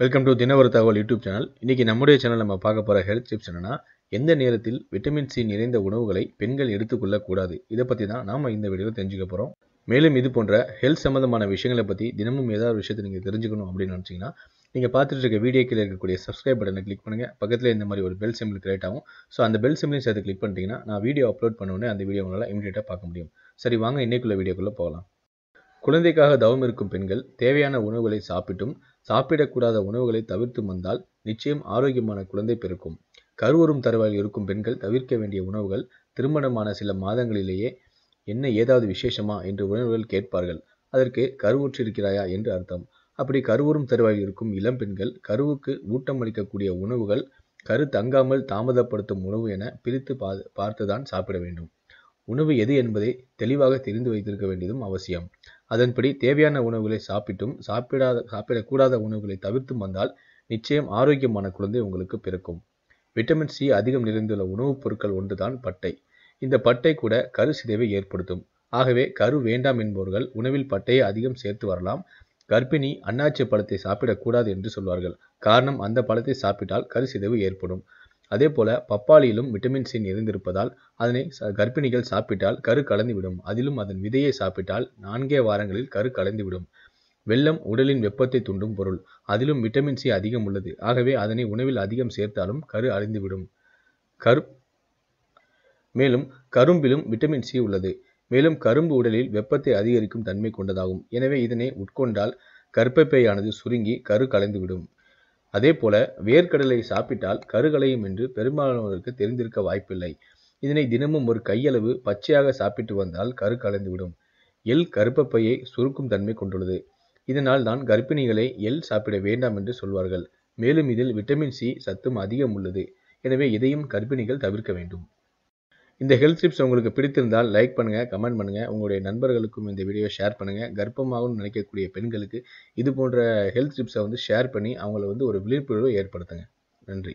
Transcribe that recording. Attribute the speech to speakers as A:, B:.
A: Welcome to தினவர தகவல் YouTube channel இன்றைக்கி நம்முடைய சேனல் நம்ம பார்க்க போகிற ஹெல்த் டிப்ஸ் என்னென்னா எந்த நேரத்தில் விட்டமின் சி நிறைந்த உணவுகளை பெண்கள் எடுத்துக்கொள்ளக்கூடாது? இதை பற்றி தான் நாம் இந்த வீடியோவில் தெரிஞ்சுக்க போகிறோம் மேலும் இது போன்ற ஹெல்த் சம்மந்தமான விஷயங்களை பற்றி தினமும் ஏதாவது விஷயத்தை நீங்கள் தெரிஞ்சுக்கணும் அப்படின்னு நினச்சிங்கன்னா நீங்கள் பார்த்துட்டு இருக்க வீடியோ கீழே இருக்கக்கூடிய சப்ஸ்கிரைப் பட்டனை கிளிக் பண்ணுங்கள் பக்கத்தில் இந்த மாதிரி ஒரு பெல் சிம்பிள் கிரியேட் ஆகும். ஸோ அந்த பெல் சிம்பிளையும் சேர்த்து கிளிக் பண்ணிட்டீங்கன்னா நான் வீடியோ அப்லோட் பண்ண அந்த வீடியோ உங்களால் இமீடியட்டாக பார்க்க முடியும். சரி வாங்க இன்றைக்குள்ள வீடியோக்குள்ளே போகலாம். குழந்தைக்காக தவம் இருக்கும் பெண்கள் தேவையான உணவுகளை சாப்பிட்டும் சாப்பிடக்கூடாத உணவுகளை தவிர்த்து வந்தால் நிச்சயம் ஆரோக்கியமான குழந்தை பிறக்கும். கருவுறும் தருவாயில் இருக்கும் பெண்கள் தவிர்க்க வேண்டிய உணவுகள் திருமணமான சில மாதங்களிலேயே என்ன ஏதாவது விசேஷமா என்று உணவுகள் கேட்பார்கள். அதற்கு கருவுற்றிருக்கிறாயா என்று அர்த்தம். அப்படி கருவுறும் தருவாயில் இருக்கும் இளம் பெண்கள் கருவுக்கு ஊட்டம் அளிக்கக்கூடிய உணவுகள் கரு தங்காமல் தாமதப்படுத்தும் உணவு என பிரித்து பா பார்த்துதான் சாப்பிட வேண்டும். உணவு எது என்பதை தெளிவாக தெரிந்து வைத்திருக்க வேண்டியதும் அவசியம். அதன்படி தேவையான உணவுகளை சாப்பிட்டும் சாப்பிடாத சாப்பிடக்கூடாத உணவுகளை தவிர்த்தும் வந்தால் நிச்சயம் ஆரோக்கியமான குழந்தை உங்களுக்கு பிறக்கும். விட்டமின் சி அதிகம் நிறைந்துள்ள உணவுப் பொருட்கள் ஒன்றுதான் பட்டை. இந்த பட்டை கூட கரு சிதைவை ஏற்படுத்தும். ஆகவே கரு வேண்டாம் என்பவர்கள் உணவில் பட்டையை அதிகம் சேர்த்து வரலாம். கர்ப்பிணி அன்னாச்சி பழத்தை சாப்பிடக்கூடாது என்று சொல்வார்கள். காரணம் அந்த பழத்தை சாப்பிட்டால் கரு சிதைவு ஏற்படும். அதே போல பப்பாளியிலும் விட்டமின் சி நிறைந்திருப்பதால் அதனை கர்ப்பிணிகள் சாப்பிட்டால் கரு கலந்துவிடும். அதிலும் அதன் விதையை சாப்பிட்டால் நான்கே வாரங்களில் கரு கலந்துவிடும். வெள்ளம் உடலின் வெப்பத்தை தூண்டும் பொருள். அதிலும் விட்டமின் சி அதிகம் உள்ளது. ஆகவே அதனை உணவில் அதிகம் சேர்த்தாலும் கரு அழிந்துவிடும். கரு மேலும் கரும்பிலும் விட்டமின் சி உள்ளது. மேலும் கரும்பு உடலில் வெப்பத்தை அதிகரிக்கும் தன்மை கொண்டதாகும். எனவே இதனை உட்கொண்டால் கர்ப்பப்பையானது சுருங்கி கரு கலைந்துவிடும். அதே போல வேர்க்கடலை சாப்பிட்டால் கருகலையும் என்று பெரும்பாலானவர்களுக்கு தெரிந்திருக்க வாய்ப்பில்லை. இதனை தினமும் ஒரு கையளவு பச்சையாக சாப்பிட்டு வந்தால் கரு கலைந்துவிடும். எல் கருப்பப்பையை சுருக்கும் தன்மை கொண்டுள்ளது. இதனால் தான் கர்ப்பிணிகளை எல் சாப்பிட வேண்டாம் என்று சொல்வார்கள். மேலும் இதில் விட்டமின் சி சத்தும் அதிகம் உள்ளது. எனவே இதையும் கர்ப்பிணிகள் தவிர்க்க வேண்டும். இந்த ஹெல்த் டிப்ஸ் உங்களுக்கு பிடித்திருந்தால் லைக் பண்ணுங்கள் கமெண்ட் பண்ணுங்கள் உங்களுடைய நண்பர்களுக்கும் இந்த வீடியோ ஷேர் பண்ணுங்கள் கர்ப்பமாகவும் நினைக்கக்கூடிய பெண்களுக்கு இது போன்ற ஹெல்த் டிப்ஸை வந்து ஷேர் பண்ணி அவங்கள வந்து ஒரு விழிப்புணர்வை ஏற்படுத்துங்க. நன்றி.